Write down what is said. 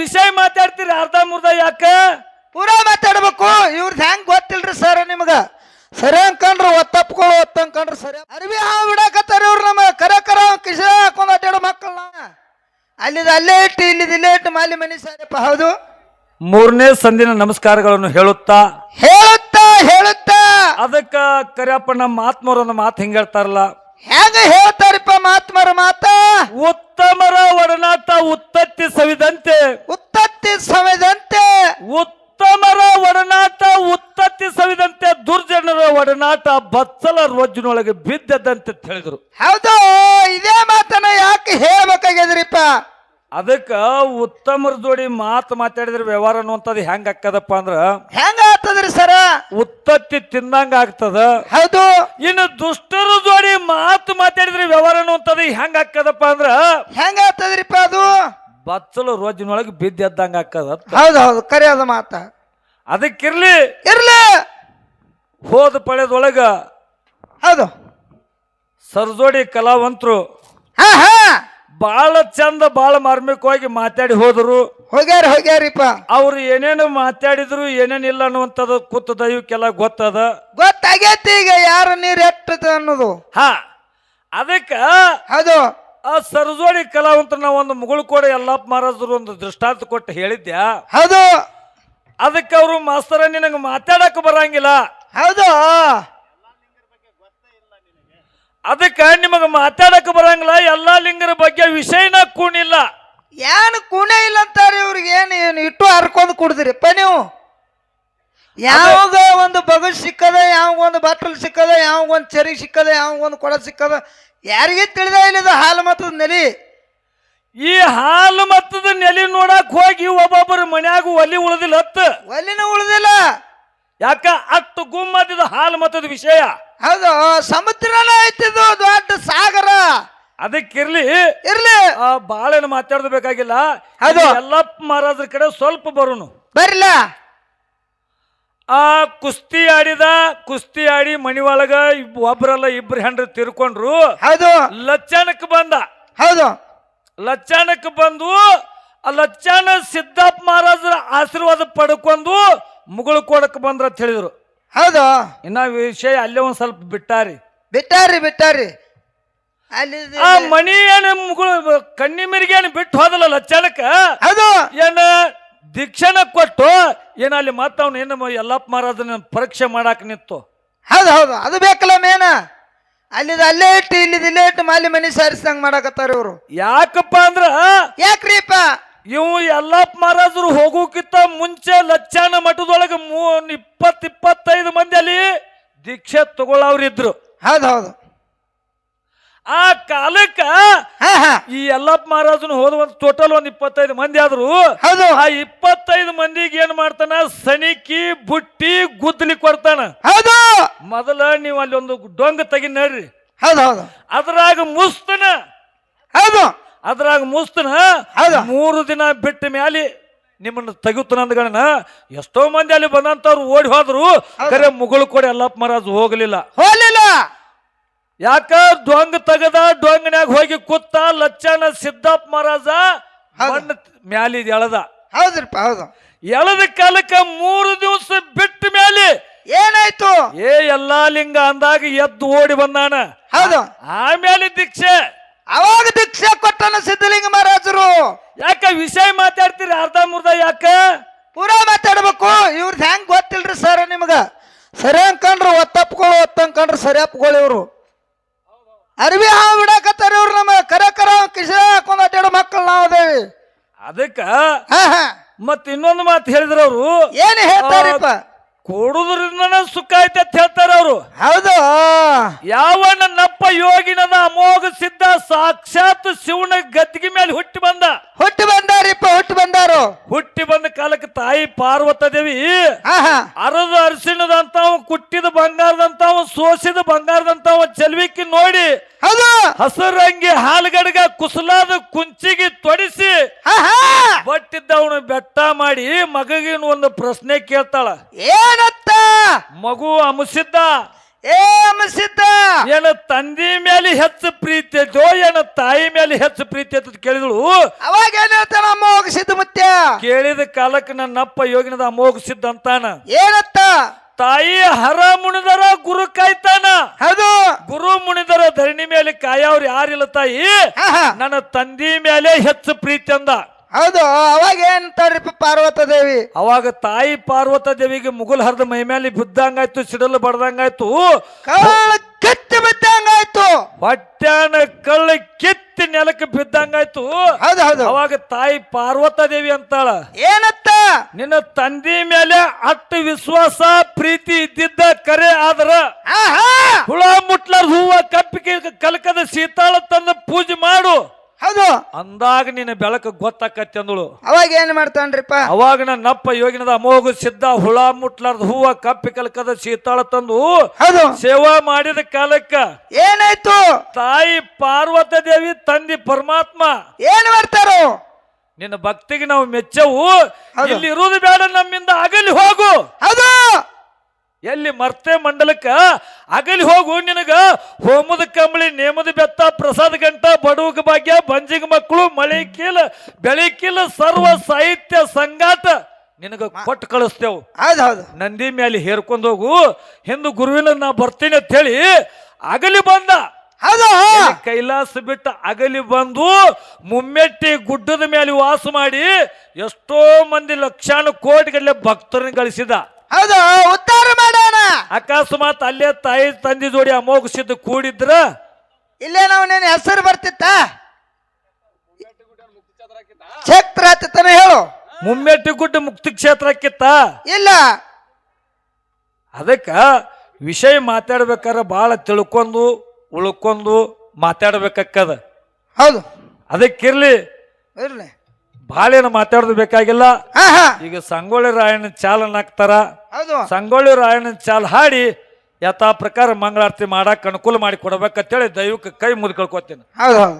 ವಿಷಯ ಮಾತಾಡ್ತೀರಿ ಅರ್ಧ ಮುರ್ಧ ಯಾಕ? ಪೂರಾ ಮಾತಾಡ್ಬೇಕು. ಇವ್ರದ್ದು ಹೆಂಗ್ ಗೊತ್ತಿಲ್ರಿ ಸರ್ ನಿಮ್ಗ? ಸರಿ ಅನ್ಕೊಂಡ್ರು ಒತ್ತಪ್ಕೊಳ್ಳು ಒತ್ತ ಅನ್ಕೊಂಡ್ರು ಸರಿ. ಅರ್ವಿ ಹಾವು ಬಿಡಾಕತ್ತಾರ ಇವ್ರು ನಮ್ಮ ಕರ ಕರ ಕಿಶ ಹಾಕೊಂಡ್ ಅಡ್ಡಾಡೋ ಮಕ್ಕಳನ್ನ. ಅಲ್ಲಿದ ಅಲ್ಲೇ ಇಟ್ಟು ಇಲ್ಲಿದ ಇಲ್ಲೇ ಇಟ್ಟು ಮಾಲಿ ಮನಿ ಸಾರಪ್ಪ ಹೌದು? ಮೂರನೇ ಸಂದಿನ ನಮಸ್ಕಾರಗಳನ್ನು ಹೇಳುತ್ತಾ? ಹೇಳುತ್ತಾ ಹೇಳುತ್ತಾ. ಅದಕ್ಕ ಕರಿಯಪ್ಪ ನಮ್ಮ ಆತ್ಮವ್ರ ಒಂದು ಮಾತು ಹಿಂಗ ಹೇಳ್ತಾರಲ್ಲ. ಹೆಂಗ ಹೇಳ್ತಾರಪ್ಪ ಮಾತ್ಮರ ಮಾತ? ಒಡನಾಟ ಉತ್ತತ್ತಿ ಸವಿದಂತೆ ಉತ್ತತ್ತಿ ಸವಿದಂತೆ ಉತ್ತಮರ ಒಡನಾಟ ಉತ್ತತ್ತಿ ಸವಿದಂತೆ ದುರ್ಜನರ ಒಡನಾಟ ಬಚ್ಚಲ ರೊಜ್ಜಿನೊಳಗೆ ಬಿದ್ದದಂತೆ ತಿಳಿದ್ರು. ಹೌದು ಇದೇ ಮಾತನ್ನ ಯಾಕೆ ಹೇಳ್ಬೇಕಾಗ್ಯದ್ರಿಪ್ಪ ಅದಕ್ಕ ಉತ್ತಮರ ಜೋಡಿ ಮಾತು ಮಾತಾಡಿದ್ರೆ ವ್ಯವಹಾರ ಅನ್ನುವಂಥದ್ದು ಹೆಂಗ್ ಅಕ್ಕದಪ್ಪ ಅಂದ್ರ ಹೆಂಗ? ಆಗ್ತದ್ರಿ ಸರ? ಉತ್ತತ್ತಿ ತಿಂದಂಗ ಆಗ್ತದ. ಹೌದು. ಇನ್ನು ದುಷ್ಟರ ಜೋಡಿ ಮಾತು ಮಾತಾಡಿದ್ರೆ ವ್ಯವಹಾರ ಅಂತದ ಹೆಂಗ ಆಕ್ಕದಪ್ಪ ಅಂದ್ರ ಹೆಂಗ ಆಗ್ತದ್ರಿಪ್ಪ ಅದು? ಬಚ್ಚಲು ರೋಜಿನೊಳಗೆ ಬಿದ್ದೆದ್ದಂಗ ಆಕ್ಕದ ಹೌದು ಹೌದು ಕರೆ ಅದ ಮಾತ. ಅದಕ್ಕಿರ್ಲಿ ಇರ್ಲಿ. ಹೋದ ಪಳೆದೊಳಗ ಹೌದು. ಸರ್ಜೋಡಿ ಕಲಾವಂತರು ಹಾ ಹಾ. ಬಾಳ ಚಂದ ಬಾಳ ಮಾರ್ಮಿಕವಾಗಿ ಮಾತಾಡಿ ಹೋದರು. ಹೋಗ್ಯಾರ ಹೋಗ್ಯಾರಿಪ್ಪ. ಅವ್ರು ಏನೇನು ಮಾತಾಡಿದ್ರು ಏನೇನಿಲ್ಲ ಅನ್ನುವಂಥದ್ದು ಕೂತು ದೈವಕ್ಕೆಲ್ಲ ಗೊತ್ತದ? ಗೊತ್ತಾಗೈತಿ ಈಗ ಯಾರು ನೀರ್ ಎಟ್ಟದ ಅನ್ನೋದು. ಹಾ ಅದಕ್ಕ ಹೌದು. ಆ ಸರ್ಜೋಡಿ ಕಲಾವಂತ ನಾವು ಒಂದು ಮುಗುಳು ಕೂಡ ಎಲ್ಲಪ್ಪ ಮಹಾರಾಜರು ಒಂದು ದೃಷ್ಟಾಂತ ಕೊಟ್ಟು ಹೇಳಿದ್ಯಾ? ಹೌದು. ಅದಕ್ಕೆ ಅವರು ಮಾಸ್ತರ ನಿನಗೆ ಮಾತಾಡಕ್ ಬರಂಗಿಲ್ಲ. ಹೌದು. ಅದಕ್ಕೆ ನಿಮಗೆ ಮಾತಾಡಕ್ ಬರಂಗಿಲ್ಲ ಎಲ್ಲಾ ಲಿಂಗರ ಬಗ್ಗೆ ವಿಷಯನ ಕೂಣಿಲ್ಲ. ಏನು ಕುಣೆ ಇಲ್ಲ ಅಂತಾರೆ ಇವ್ರಿಗೆ? ಏನು ಏನು ಇಟ್ಟು ಹರ್ಕೊಂಡು ಕುಡ್ದಿರಿಪ್ಪ ನೀವು. ಯಾವಾಗ ಒಂದು ಬಗು ಸಿಕ್ಕದ ಯಾವಾಗ ಒಂದು ಬಾಟಲ್ ಸಿಕ್ಕದ ಯಾವಾಗ ಒಂದು ಚರಿ ಸಿಕ್ಕದ ಯಾವಾಗ ಒಂದು ಕೊಡ ಸಿಕ್ಕದ. ಯಾರಿಗೆ ತಿಳಿದ ಇಲ್ಲದ ಹಾಲು ಮತ್ತದ ನೆಲಿ? ಈ ಹಾಲು ಮತ್ತದ ನೆಲೆ ನೋಡಕ್ ಹೋಗಿ ಒಬ್ಬೊಬ್ಬರ ಮನ್ಯಾಗ ಒಲಿ ಉಳಿದಿಲ್ಲ ಹತ್ತ ಒಲಿನ ಉಳ್ದಿಲ್ಲ. ಯಾಕ? ಅಷ್ಟು ಗುಮ್ಮದಿದ ಹಾಲು ಮತ್ತದ ವಿಷಯ. ಹೌದು ಸಮುದ್ರನ ಐತಿದು ದೊಡ್ಡ ಸಾಗರ. ಅದಕ್ಕಿರ್ಲಿ ಇರ್ಲಿ. ಆ ಬಾಳೆನ ಮಾತಾಡೋದು ಬೇಕಾಗಿಲ್ಲ. ಅದು ಎಲ್ಲಪ್ಪ ಮಹಾರಾಜರ ಕಡೆ ಸ್ವಲ್ಪ ಬರೋನು. ಬರ್ಲ. ಆ ಕುಸ್ತಿ ಆಡಿದ ಕುಸ್ತಿ ಆಡಿ ಮನಿ ಒಳಗ ಇಬ್- ಒಬ್ರಲ್ಲ ಇಬ್ರು ಹೆಂಡ್ರು ತಿರ್ಕೊಂಡ್ರು. ಹೌದು. ಲಚ್ಚಾನಕ್ ಬಂದ. ಹೌದು. ಲಚ್ಚಾನಕ್ ಬಂದು ಆ ಲಚ್ಚಾನ ಸಿದ್ದಪ್ಪ ಮಹಾರಾಜರ ಆಶೀರ್ವಾದ ಪಡ್ಕೊಂಡು ಮುಗುಳು ಕೊಡಕ್ ಬಂದ್ರ ಅಂತ ಹೇಳಿದ್ರು. ಹೌದು. ಇನ್ನ ವಿಷಯ ಅಲ್ಲೇ ಒಂದ್ ಸ್ವಲ್ಪ ಬಿಟ್ಟಾರಿ. ಬಿಟ್ಟಾರಿ ಬಿಟ್ಟಾರಿ. ಅಲ್ಲಿ ಆ ಮನಿ ಏನು ಮುಗುಳು ಕಣ್ಣಿ ಮಿರಿಗೆ ಏನು ಬಿಟ್ಟು ಹೋದಲ್ಲ ಲಚ್ಚಾನಕ್ಕ ಅದು ಏನ ದೀಕ್ಷಣ ಕೊಟ್ಟು ಏನ ಅಲ್ಲಿ ಮತ್ತ ಅವ್ನು ಏನು ಎಲ್ಲಪ್ಪ ಮಹಾರಾಜನ ಪರೀಕ್ಷೆ ಮಾಡಾಕ ನಿಂತು? ಹೌದು ಹೌದು. ಅದು ಬೇಕಲ್ಲ ಮೇನ? ಅಲ್ಲಿದ ಅಲ್ಲೇ ಇಟ್ಟು ಇಲ್ಲಿದ ಇಲ್ಲೇ ಇಟ್ಟು ಮಾಲಿ ಮನಿ ಸಾರಿಸ್ದಂಗ ಮಾಡಕತ್ತಾರ ಇವರು. ಯಾಕಪ್ಪ ಅಂದ್ರ ಯಾಕ್ರೀಪ ಇವು ಎಲ್ಲಪ್ಪ ಮಹಾರಾಜರು ಹೋಗೋಕ್ಕಿಂತ ಮುಂಚೆ ಲಚ್ಚಾನ ಮಠದೊಳಗೆ ಮೂ ಇಪ್ಪತ್ ಇಪ್ಪತ್ತೈದು ಮಂದಿ ಅಲ್ಲಿ ದೀಕ್ಷೆ ತಗೊಳ್ಳವ್ರಿದ್ರು. ಹೌದು ಹೌದು. ಆ ಕಾಲಕ್ಕ ಈ ಎಲ್ಲಪ್ಪ ಮಹಾರಾಜನ ಹೋದ ಒಂದು ಟೋಟಲ್ ಒಂದ್ ಇಪ್ಪತ್ತೈದು ಮಂದಿ ಆದ್ರು ಹೌದು. ಆ ಇಪ್ಪತ್ತೈದು ಮಂದಿಗೆ ಏನ್ ಮಾಡ್ತಾನ? ಸಣಿಕಿ ಬುಟ್ಟಿ ಗುದ್ದಲಿ ಕೊಡ್ತಾನ. ಹೌದು. ಮೊದಲ ನೀವು ಅಲ್ಲಿ ಒಂದು ಡೊಂಗ ತೆಗಿ ನಡ್ರಿ. ಹೌದು ಹೌದು. ಅದ್ರಾಗ ಮುಸ್ತನ. ಹೌದು. ಅದ್ರಾಗ ಮುಸ್ತನ ಹೌದು. ಮೂರು ದಿನ ಬಿಟ್ಟ ಮ್ಯಾಲಿ ನಿಮ್ಮನ್ನ ತೆಗುತ್ತನ ಅಂದ್ಗಣ ಎಷ್ಟೋ ಮಂದಿ ಅಲ್ಲಿ ಬಂದಂತವ್ರು ಓಡಿ ಹೋದ್ರು. ಕರೆ ಮುಗುಳು ಕೊಡಿ ಎಲ್ಲಪ್ಪ ಮಹಾರಾಜ್ ಹೋಗ್ಲಿಲ್ಲ. ಹೋಲಿಲ್ಲ ಯಾಕ ಡೊಂಗ್ ತಗದ ಡೊಂಗನ್ಯಾಗ ಹೋಗಿ ಕೂತ ಲಚ್ಚನ ಸಿದ್ದಪ್ಪ ಮಹಾರಾಜ ಹೌದು. ಮಣ್ಣು ಮ್ಯಾಲಿ ಎಳದ. ಹೌದ್ರಿಪ್ಪ ಹೌದು. ಎಳದ ಕಾಲಕ್ಕ ಮೂರು ದಿವಸ ಬಿಟ್ಟ ಮ್ಯಾಲಿ ಏನಾಯ್ತು? ಏ ಎಲ್ಲಾ ಲಿಂಗ ಅಂದಾಗ ಎದ್ದು ಓಡಿ ಬಂದಾನ. ಹೌದು. ಆಮೇಲೆ ದೀಕ್ಷೆ. ಅವಾಗ ದೀಕ್ಷೆ ಕೊಟ್ಟನ ಸಿದ್ಧಲಿಂಗ ಮಹಾರಾಜರು. ಯಾಕ ವಿಷಯ ಮಾತಾಡ್ತೀರಿ ಅರ್ಧ ಮುರ್ಧ ಯಾಕ? ಪೂರಾ ಮಾತಾಡ್ಬೇಕು. ಇವ್ರದ್ದು ಹೆಂಗ್ ಗೊತ್ತಿಲ್ರಿ ಸರ್ ನಿಮ್ಗ? ಸರಿ ಅನ್ಕೊಂಡ್ರು ಒತ್ತಪ್ಕೊಳ್ಳು ಒತ್ತ ಅನ್ಕೊಂಡ್ರು ಸರಿ ಅಪ್ಕೊಳ್ಳಿ ಇವ್ರು. ಅರ್ವಿ ಹಾವು ಬಿಡಾಕತ್ತಾರ ಇವ್ರು ನಮ್ಮ ಕರ ಕರ ಕಿಶ ಹಾಕೊಂಡ್ ಅಡ್ಡಾಡೋ ಮಕ್ಕಳು ನಾವು ಅದೇವಿ ಅದಕ್ಕ ಹಾ ಹಾ. ಮತ್ ಇನ್ನೊಂದು ಮಾತು ಹೇಳಿದ್ರ ಅವರು. ಏನು ಹೇಳ್ತಾರಪ್ಪ? ಕೊಡುದ್ರಿಂದ ಸುಖ ಐತೆ ಅಂತ ಹೇಳ್ತಾರ ಅವರು. ಹೌದು. ಯಾವ ನನ್ನಪ್ಪ ಯೋಗಿನದ ಅಮೋಘ ಸಿದ್ಧ ಸಾಕ್ಷಾತ್ ಶಿವನ ಗದ್ದಿಗೆ ಮೇಲೆ ಹುಟ್ಟಿ ಬಂದ. ಹುಟ್ಟಿ ಬಂದಾರಿಪ್ಪ ಹುಟ್ಟಿ ಬಂದಾರು. ಹುಟ್ಟಿ ಬಂದ ಕಾಲಕ್ಕೆ ತಾಯಿ ಪಾರ್ವತ ದೇವಿ ಅರದ ಅರಿಶಿಣದಂತಾವ ಕುಟ್ಟಿದ ಬಂಗಾರದಂತಾವ ಸೋಸಿದ ಬಂಗಾರದಂತಾವ ಚಲ್ವಿಕ್ಕಿ ನೋಡಿ ಹಸರಂಗಿ ಹಾಲ್ಗಡ್ಗ ಕುಸಲಾದ ಕುಂಚಿಗೆ ತೊಡಿಸಿ ಬಟ್ಟಿದ್ದವನು ಬೆಟ್ಟ ಮಾಡಿ ಮಗಗಿನ ಒಂದು ಪ್ರಶ್ನೆ ಕೇಳ್ತಾಳ. ಏನತ್ತ? ಮಗು ಅಮಸಿದ್ದ. ಏ ಸಿದ್ಧ ಏನ ತಂದಿ ಮೇಲೆ ಹೆಚ್ಚು ಪ್ರೀತಿ ಐತೋ ಏನ ತಾಯಿ ಮೇಲೆ ಹೆಚ್ಚು ಪ್ರೀತಿ ಐತ ಅಂತ ಕೇಳಿದಳು? ಅವಾಗ ಏನ್ ಹೇಳ್ತಾನ ಹೋಗಿ ಸಿದ್ಧ ಮುತ್ಯ? ಕೇಳಿದ ಕಾಲಕ್ಕೆ ನನ್ನಪ್ಪ ಯೋಗಿನದ ಅಮೋಘ ಸಿದ್ಧ ಅಂತಾನ. ಏನತ್ತ? ತಾಯಿ ಹರ ಮುಣಿದರ ಗುರು ಕಾಯ್ತಾನ. ಹೌದು. ಗುರು ಮುಣಿದರ ಧರಣಿ ಮೇಲೆ ಕಾಯವ್ರು ಯಾರಿಲ್ಲ ತಾಯಿ? ನನ್ನ ತಂದಿ ಮೇಲೆ ಹೆಚ್ಚು ಪ್ರೀತಿ ಅಂದ. ಹೌದು ಅವಾಗ ಏನಂತಾರ್ರಿಪ್ಪ ಪಾರ್ವತ ದೇವಿ? ಅವಾಗ ತಾಯಿ ಪಾರ್ವತ ದೇವಿಗೆ ಮುಗುಲ್ ಹರಿದ ಮೈ ಮೇಲೆ ಬಿದ್ದಂಗಾಯ್ತು ಸಿಡಲು ಬಡ್ದಂಗಾಯ್ತು. ಕಳ್ಳ ಕೆತ್ತಿ ಬಿದ್ದಂಗಾಯ್ತು. ಹೊಟ್ಟೆನ ಕಳ್ಳ ಕಿತ್ತಿ ನೆಲಕ್ಕೆ ಬಿದ್ದಂಗಾಯ್ತು. ಹೌದು ಹೌದು. ಅವಾಗ ತಾಯಿ ಪಾರ್ವತ ದೇವಿ ಅಂತಾಳ. ಏನತ್ತ? ನಿನ್ನ ತಂದಿ ಮೇಲೆ ಅಟ್ಟು ವಿಶ್ವಾಸ ಪ್ರೀತಿ ಇದ್ದಿದ್ದ ಕರೆ ಆದ್ರ ಹಾ ಹಾ ಹುಳ ಮುಟ್ಲ ಹೂವ ಕಪ್ಪಿಗೆ ಕಲಕದ ಸೀತಾಳ ತಂದು ಪೂಜೆ ಮಾಡು. ಹೌದು. ಅಂದಾಗ ನಿನ್ನ ಬೆಳಕು ಗೊತ್ತಾಕತ್ತೆ ಅಂದಳು ಅವಾಗ ಏನ್ ಮಾಡ್ತಾನ್ರಿಪ್ಪ? ಅವಾಗ ನನ್ನಪ್ಪ ಯೋಗಿನದ ಅಮೋಘ ಸಿದ್ಧ ಹುಳ ಮುಟ್ಲಾರ್ದ ಹೂವ ಕಪ್ಪಿ ಕಲಕದ ಸೀತಾಳ ತಂದು ಹೌದು. ಸೇವಾ ಮಾಡಿದ ಕಾಲಕ್ಕ ಏನಾಯ್ತು? ತಾಯಿ ಪಾರ್ವತ ದೇವಿ ತಂದಿ ಪರಮಾತ್ಮ. ಏನ್ ಮಾಡ್ತಾರೋ? ನಿನ್ನ ಭಕ್ತಿಗೆ ನಾವು ಮೆಚ್ಚವು. ಇಲ್ಲಿ ಇರುವುದು ಬೇಡ ನಮ್ಮಿಂದ ಅಗಲಿ ಹೋಗು. ಹೌದು. ಎಲ್ಲಿ ಮರ್ತೆ ಮಂಡಲಕ್ಕ? ಅಗಲಿ ಹೋಗು ನಿನಗ. ಹೋಮದ ಕಂಬಳಿ ನೇಮದ ಬೆತ್ತ ಪ್ರಸಾದ ಗಂಟ ಬಡವಗ ಭಾಗ್ಯ ಬಂಜಿಗ ಮಕ್ಕಳು ಮಳೆ ಕೀಲ ಬೆಳೆ ಕೀಲ ಸರ್ವ ಸಾಹಿತ್ಯ ಸಂಗಾತ ನಿನಗ ಕೊಟ್ಟು ಕಳಿಸ್ತೇವು. ಹೌದು ನಂದಿ ಮೇಲೆ ಹೇರ್ಕೊಂಡು ಹೋಗು. ಹಿಂದೂ ಗುರುವಿನ ನಾ ಬರ್ತೀನಿ ಅಂತ ಹೇಳಿ ಅಗಲಿ ಬಂದ. ಕೈಲಾಸ ಬಿಟ್ಟು ಅಗಲಿ ಬಂದು ಮುಮ್ಮೆಟ್ಟಿ ಗುಡ್ಡದ ಮೇಲೆ ವಾಸ ಮಾಡಿ ಎಷ್ಟೋ ಮಂದಿ ಲಕ್ಷಾನು ಕೋಟಿಗಟ್ಟಲೆ ಭಕ್ತರನ್ನ ಗಳಿಸಿದ. ಹೌದು. ಅಕಸ್ಮಾತ್ ಅಲ್ಲೇ ತಾಯಿ ತಂದೆ ಜೋಡಿ ಅಮೋಘಸಿದ್ದು ಕೂಡಿದ್ರ? ಇಲ್ಲೇ ನಾವು ನಿನ್ನ ಹೆಸರು ಬರ್ತಿತ್ತ? ಕ್ಷೇತ್ರ ಹತ್ತಿತನ ಹೇಳು. ಮುಮ್ಮೆಟ್ಟಿ ಗುಡ್ಡ ಮುಕ್ತಿ ಕ್ಷೇತ್ರಕ್ಕಿತ್ತ? ಇಲ್ಲ. ಅದಕ್ಕ ವಿಷಯ ಮಾತಾಡ್ಬೇಕಾದ್ರೆ ಬಹಳ ತಿಳ್ಕೊಂಡು ಉಳ್ಕೊಂಡು ಮಾತಾಡ್ಬೇಕಾಕ್ಕದ ಹೌದು. ಅದಕ್ಕಿರ್ಲಿ ಇರ್ಲಿ. ಭಾಳ ಏನು ಮಾತಾಡೋದು ಬೇಕಾಗಿಲ್ಲ. ಈಗ ಸಂಗೊಳ್ಳಿ ರಾಯಣ್ಣ ಚಾಲನ್ ಹಾಕ್ತಾರ. ಹೌದು. ಸಂಗೊಳ್ಳಿ ರಾಯಣ್ಣ ಚಾಲ್ ಹಾಡಿ ಯಥಾ ಪ್ರಕಾರ ಮಂಗಳಾರತಿ ಮಾಡಕ್ಕೆ ಅನುಕೂಲ ಮಾಡಿ ಕೊಡ್ಬೇಕಂತೇಳಿ ದೈವಕ್ಕೆ ಕೈ ಮುದ್ಕೊಳ್ಕೊತೀನಿ ಹೌದು ಹೌದು.